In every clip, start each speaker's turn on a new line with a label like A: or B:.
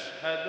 A: ونشهد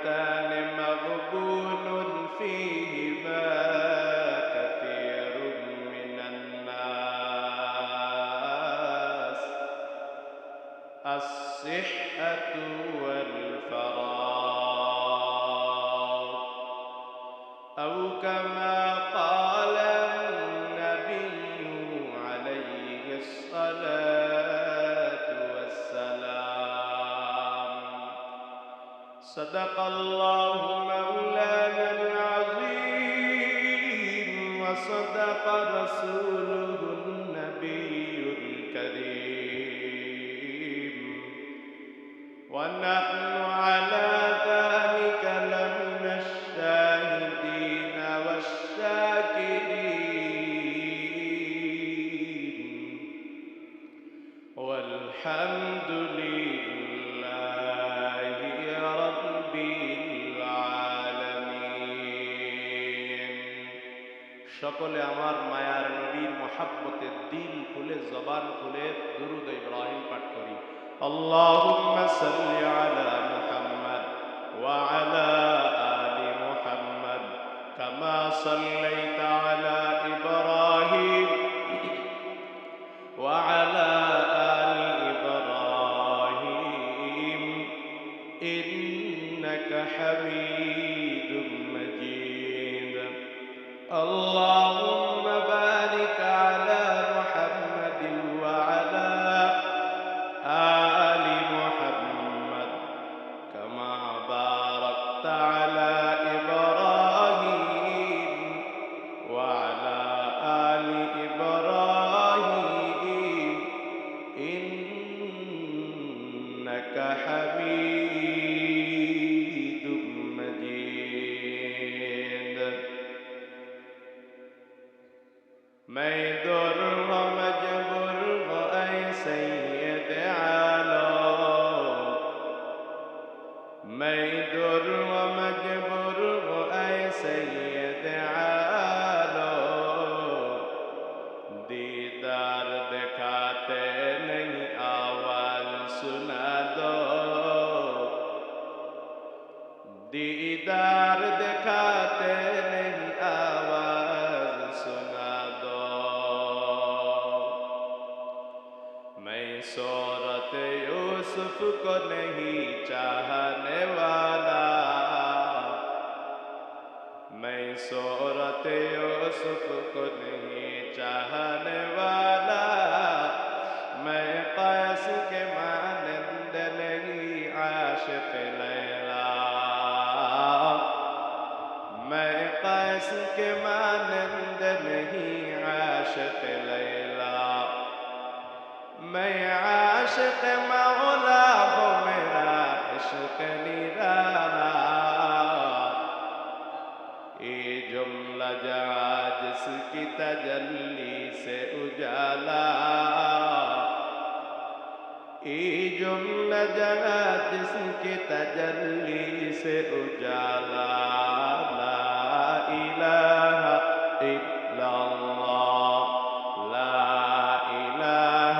A: نعمتان ونحن اللهم صل على کے تجلی سے اجالا لا الہ الا اللہ لا الہ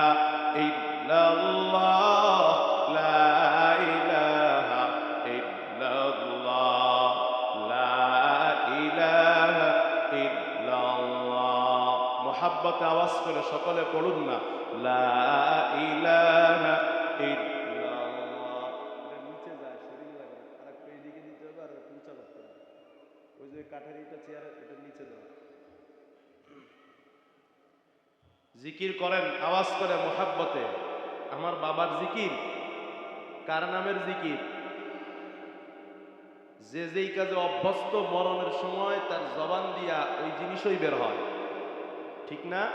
A: الا اللہ لا الہ الا اللہ لا الہ الا اللہ محبت آواز کرے সকলে পড়ুন না لا الہ الا জিকির করেন, আওয়াজ করে মোহাব্বতে। আমার বাবার জিকির, কার নামের জিকির? যে যেই কাজে অভ্যস্ত মরণের সময় তার জবান দিয়া ওই জিনিসই বের হয়। ঠিক না?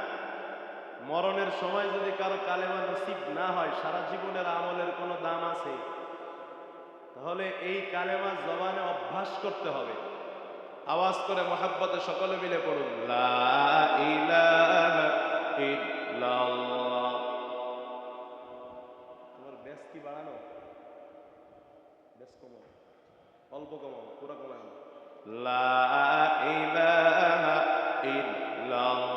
A: মরণের সময় যদি কারও কালেমা নসিব না হয়, সারা জীবনের আমলের কোনো দাম আছে? তাহলে এই কালেমা জবানে অভ্যাস করতে হবে। আওয়াজ করে মহাব্বতে সকলে মিলে পড়ুন, লা ইলাহা তোমার ব্যাস কি বাড়ানো? ব্যাস কমাও অল্প কমাও পুরো কমাও লা ইলাহা ইল্লাল্লাহ।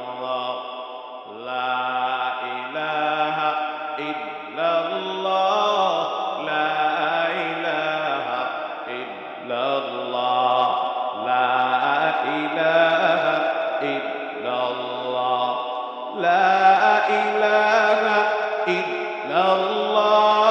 A: আল্লাহ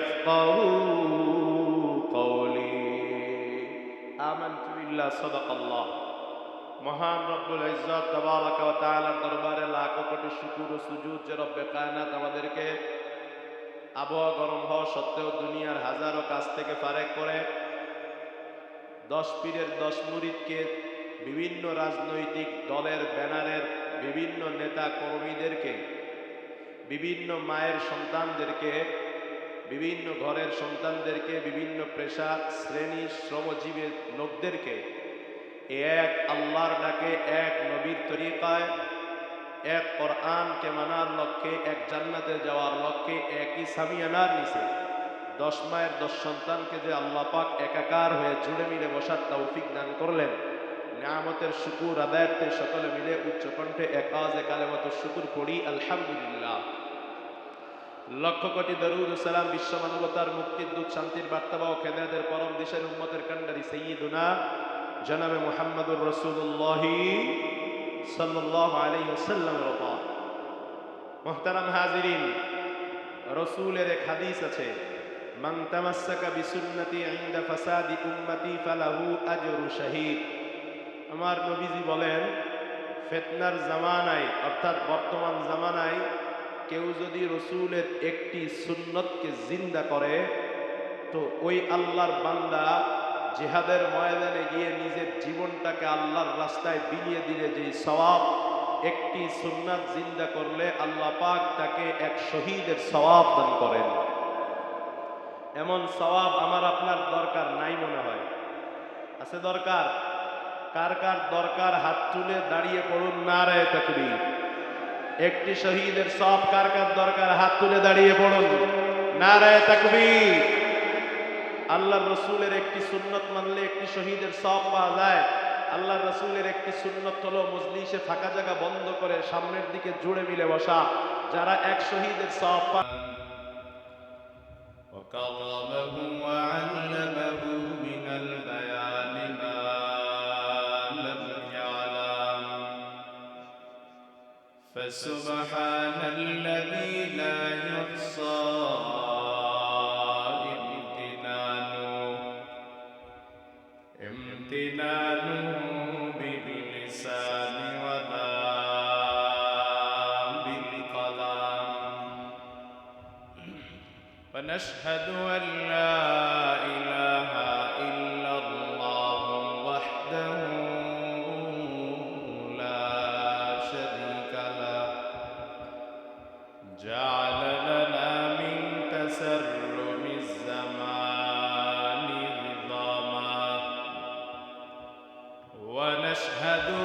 A: يفقه قولي آمنت بالله صدق الله মহান রব্বুল ইজ্জত তাবারাক ওয়া তাআলার দরবারে লাখো কোটি শুকর ও সুজুদ যে রব্বে কায়নাত আমাদেরকে আবহাওয়া গরম হওয়া সত্ত্বেও দুনিয়ার হাজারো কাছ থেকে ফারেক করে দশ পীরের দশ মুরিদকে বিভিন্ন রাজনৈতিক দলের ব্যানারের বিভিন্ন নেতা কর্মীদেরকে বিভিন্ন মায়ের সন্তানদেরকে বিভিন্ন ঘরের সন্তানদেরকে, বিভিন্ন পেশা, শ্রেণি শ্রমজীবীর লোকদেরকে এক আল্লাহর ডাকে, এক নবীর তরিকায়, এক কোরআনকে মানার লক্ষ্যে, এক জান্নাতে যাওয়ার লক্ষ্যে, একই সামিয়ানার নিচে। দশ মায়ের দশ সন্তানকে যে আল্লাহ পাক একাকার হয়ে জুড়ে মিলে বসার তৌফিক দান করলেন,
B: নিয়ামতের শুকুর আদায়ার্থে সকলে মিলে উচ্চ কণ্ঠে এক আওয়াজে কালেমত শুকুর পড়ি, আলহামদুলিল্লাহ। লক্ষ কোটি দরুদ সালাম বিশ্ব মানবতার মুক্তির দূত শান্তির বার্তাবা ও খেদাদের পরম দেশের উম্মতের কান্ডারি সৈয়দুনা জনাবে মুহাম্মদুর রসুল্লাহি সাল্লাল্লাহু আলাইহি ওয়াসাল্লামের উপর মুহতারাম হাজিরিন, রসুলের এক হাদিস আছে, মান তামাসসাকা বিসুন্নতি ইনদা ফাসাদি উম্মতি ফালাহু আজরু শাহীদ। আমার নবীজি বলেন, ফিতনার জামানায়, অর্থাৎ বর্তমান জামানায় কেউ যদি রসুলের একটি সুন্নতকে জিন্দা করে, তো ওই আল্লাহর বান্দা জেহাদের ময়দানে গিয়ে নিজের জীবনটাকে আল্লাহর রাস্তায় বিলিয়ে দিলে যে সওয়াব, একটি সুন্নাত জিন্দা করলে আল্লাহ পাক তাকে এক শহীদের সওয়াব দান করেন। এমন সওয়াব আমার আপনার দরকার নাই মনে হয়। আছে দরকার? কার কার দরকার? হাত তুলে দাঁড়িয়ে পড়ুন। না রে তাকবীর একটি শহীদের সব কার কার দরকার, হাত তুলে দাঁড়িয়ে পড়ুন। না রে তাকবীর। আল্লাহ রসুলের একটি সুন্নত মানলে একটি শহীদের সব পাওয়া যায়। আল্লাহ রসুলের একটি সুন্নত হলো মজলিসে ফাঁকা জায়গা বন্ধ করে সামনের দিকে জুড়ে মিলে বসা। যারা এক শহীদের সব পা
A: فسبحان الذي لا يحصى امتنانه. امتنانه باللسان ولا بالقلم. ونشهد أن ونشهد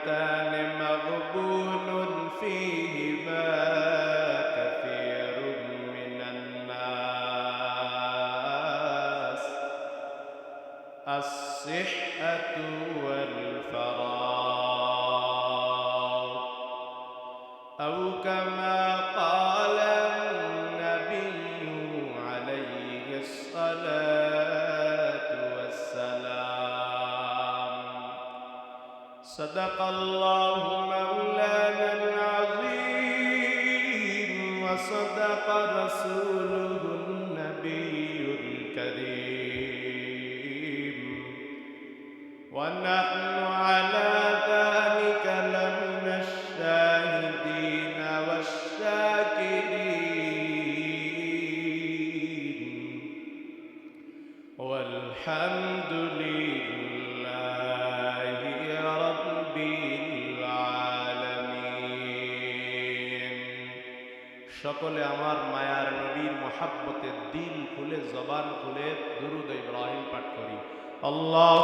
A: نعمتان مغبون فيهما সকলে আমার মায়ার নবীর মহাব্বতের দিন খুলে জবান খুলে দুরুদ ইব্রাহিম পাঠ করি। আল্লাহ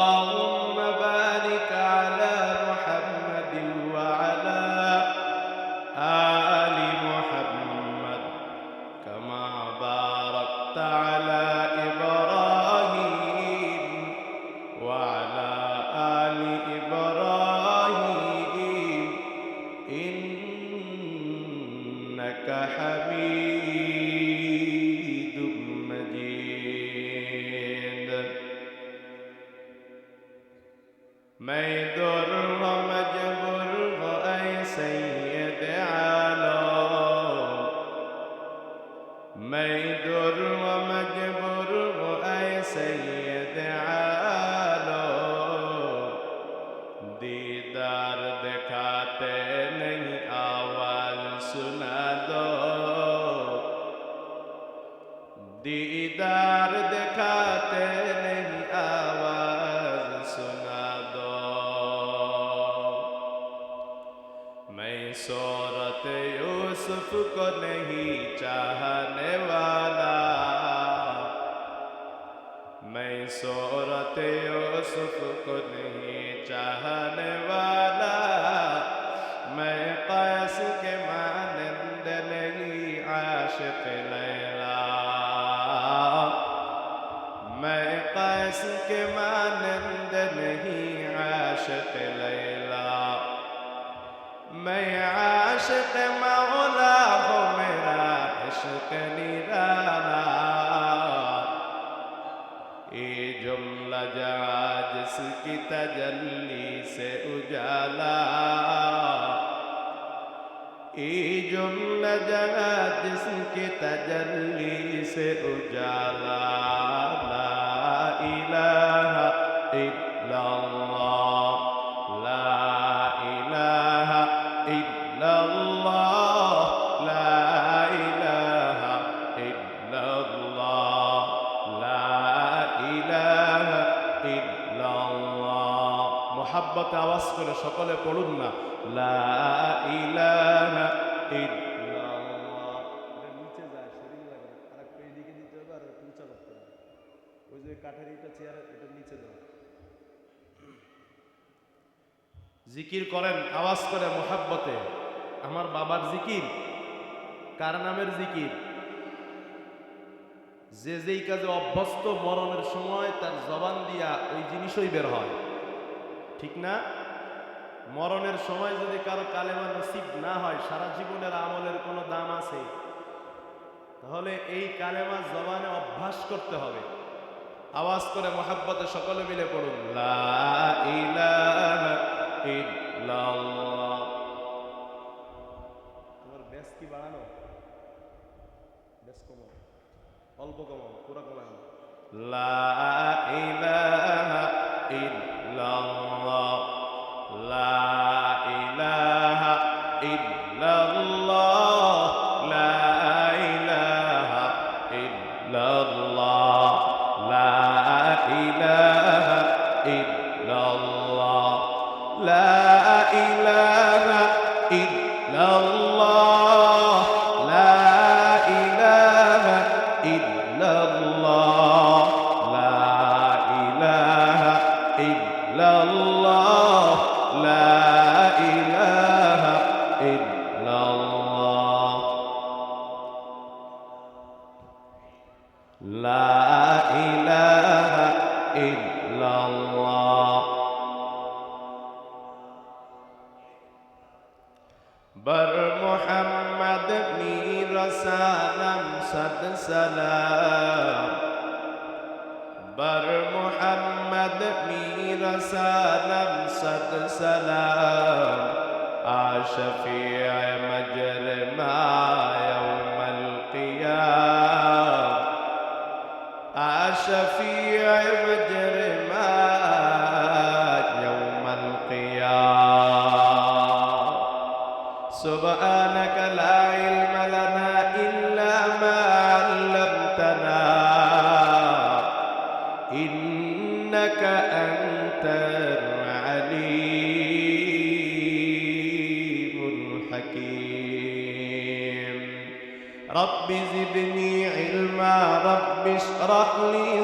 A: आशिक लैला मैं कैस के मानंद नहीं आशिक लैला मैं आशिक मौला हो मेरा इश्क निराला ये जुमला जहा जिसकी तजल्ली से उजाला जुमला जगत जिस کی تجلی سے اجالا لا الہ الا اللہ لا الہ الا اللہ لا الہ الا اللہ لا الہ الا اللہ محبت آواز کرے সকলে পড়ুন না لا الہ الا চেয়ার, এটা নিচে দাও। জিকির করেন, আওয়াজ করে মোহাব্বতে। আমার বাবার জিকির, কার নামের জিকির? যে যেই কাজে অভ্যস্ত মরণের সময় তার জবান দিয়া ওই জিনিসই বের হয়। ঠিক না? মরণের সময় যদি কারও কালেমা নসিব না হয়, সারা জীবনের আমলের কোনো দাম আছে। তাহলে এই কালেমা জবানে অভ্যাস করতে হবে। আওয়াজ করে মহাব্বতে সকলে মিলে পড়ুন তোমার ব্যাস কি বাড়ানো? ব্যাস অল্প কমাও, পুরো কমাও। লা ইলাহা ইল্লাল্লাহ। লা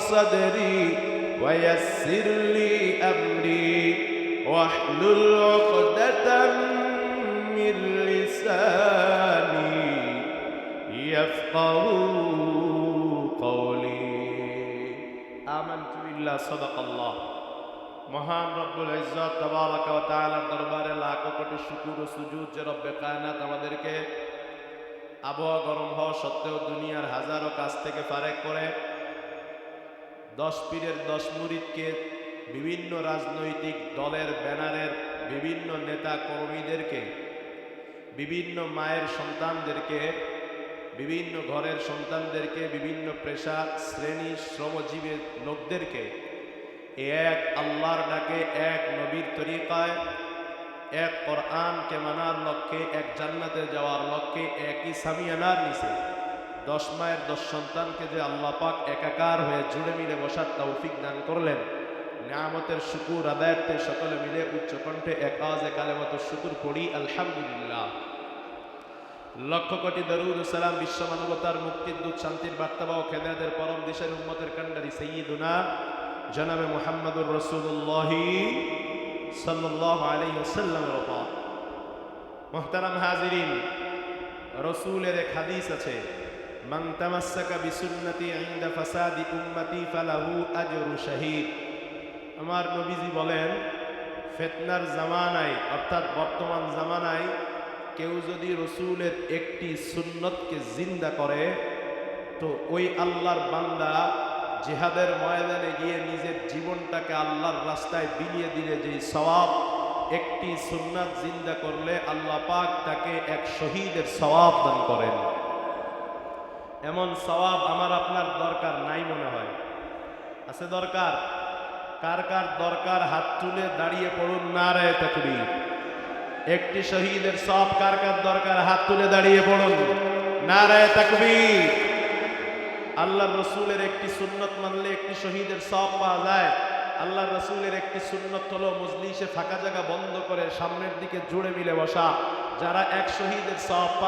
A: صدري ويسر لي أمري واحلل عقدة من لساني يفقه قولي آمنت بالله صدق الله মহান রব্বুল ইজ্জত তাবারাকা ওয়া তাআলার দরবারে লাখো কোটি শুকর ও সুজুদ যে রব্বে কায়নাত আমাদেরকে আবহাওয়া গরম হওয়া সত্ত্বেও দুনিয়ার হাজারো কাছ থেকে ফারেক করে দশ পীরের দশ মুরিদকে বিভিন্ন রাজনৈতিক দলের ব্যানারের বিভিন্ন নেতা কর্মীদেরকে, বিভিন্ন মায়ের সন্তানদেরকে, বিভিন্ন ঘরের সন্তানদেরকে, বিভিন্ন পেশা, শ্রেণি, শ্রমজীবী লোকদেরকে এক আল্লাহর ডাকে, এক নবীর তরিকায়, এক কোরআনকে মানার লক্ষ্যে, এক জান্নাতে যাওয়ার লক্ষ্যে, একই সামিয়ানার নিচে। দশ মায়ের দশ সন্তানকে যে আল্লাহ পাক একাকার হয়ে জুড়ে মিলে বসার তৌফিক দান করলেন, নিয়ামতের শুকুর আদায়তে সকলে মিলে উচ্চ কণ্ঠে এক আওয়াজে কালেমত শুকুর পড়ি আলহামদুলিল্লাহ। লক্ষ কোটি দরুদ সালাম বিশ্ব মানবতার মুক্তির দূত, শান্তির বার্তাবা ও খেদাদের পরম দিশের উম্মতের কান্ডারি সৈয়দুনা জনাবে মোহাম্মদুর রসুল্লাহি সাল্লাহ আলী সাল্লামের ওপর মোহতারাম হাজিরিন, রসুলের এক হাদিস আছে। মান তামাসসাকা বিসুন্নতি ইনদা ফাসাদি উম্মতি ফালাহু আজরু শাহীদ আমার নবীজি বলেন, ফেতনার জামানায়, অর্থাৎ বর্তমান জামানায় কেউ যদি রসুলের একটি সুন্নতকে জিন্দা করে, তো ওই আল্লাহর বান্দা জিহাদের ময়দানে গিয়ে নিজের জীবনটাকে আল্লাহর রাস্তায় বিলিয়ে দিলে যে সওয়াব, একটি সুন্নাত জিন্দা করলে আল্লাহ পাক তাকে এক শহীদের সওয়াব দান করেন। এমন সওয়াব আমার আপনার দরকার নাই মনে হয়। আছে দরকার? কার কার দরকার হাত তুলে দাঁড়িয়ে পড়ুন? না রে তাকবীর। একটি শহীদের সব কার কার দরকার? হাত তুলে দাঁড়িয়ে পড়ুন। না রে তাকবীর। আল্লাহ রসুলের একটি সুন্নত মানলে একটি শহীদের সব পাওয়া যায়। আল্লাহ রসুলের একটি সুন্নত হলো মজলিসে ফাঁকা জায়গা বন্ধ করে সামনের দিকে জুড়ে মিলে বসা। যারা এক শহীদের সব